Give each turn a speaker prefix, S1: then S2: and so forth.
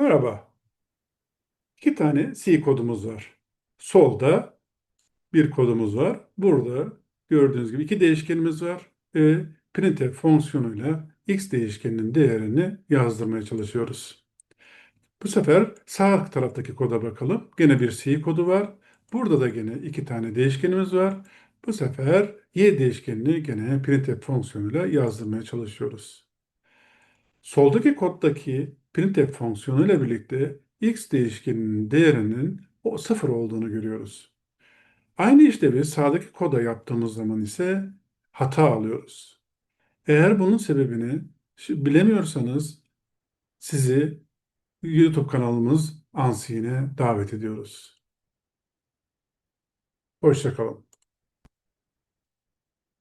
S1: Merhaba. İki tane C kodumuz var. Solda bir kodumuz var. Burada gördüğünüz gibi iki değişkenimiz var. Ve printf fonksiyonuyla x değişkeninin değerini yazdırmaya çalışıyoruz. Bu sefer sağ taraftaki koda bakalım. Gene bir C kodu var. Burada da gene iki tane değişkenimiz var. Bu sefer y değişkenini gene printf fonksiyonuyla yazdırmaya çalışıyoruz. Soldaki koddaki printf fonksiyonu ile birlikte x değişkeninin değerinin o sıfır olduğunu görüyoruz. Aynı işlevi sağdaki koda yaptığımız zaman ise hata alıyoruz. Eğer bunun sebebini bilemiyorsanız sizi YouTube kanalımız Ansi'ne davet ediyoruz. Hoşçakalın.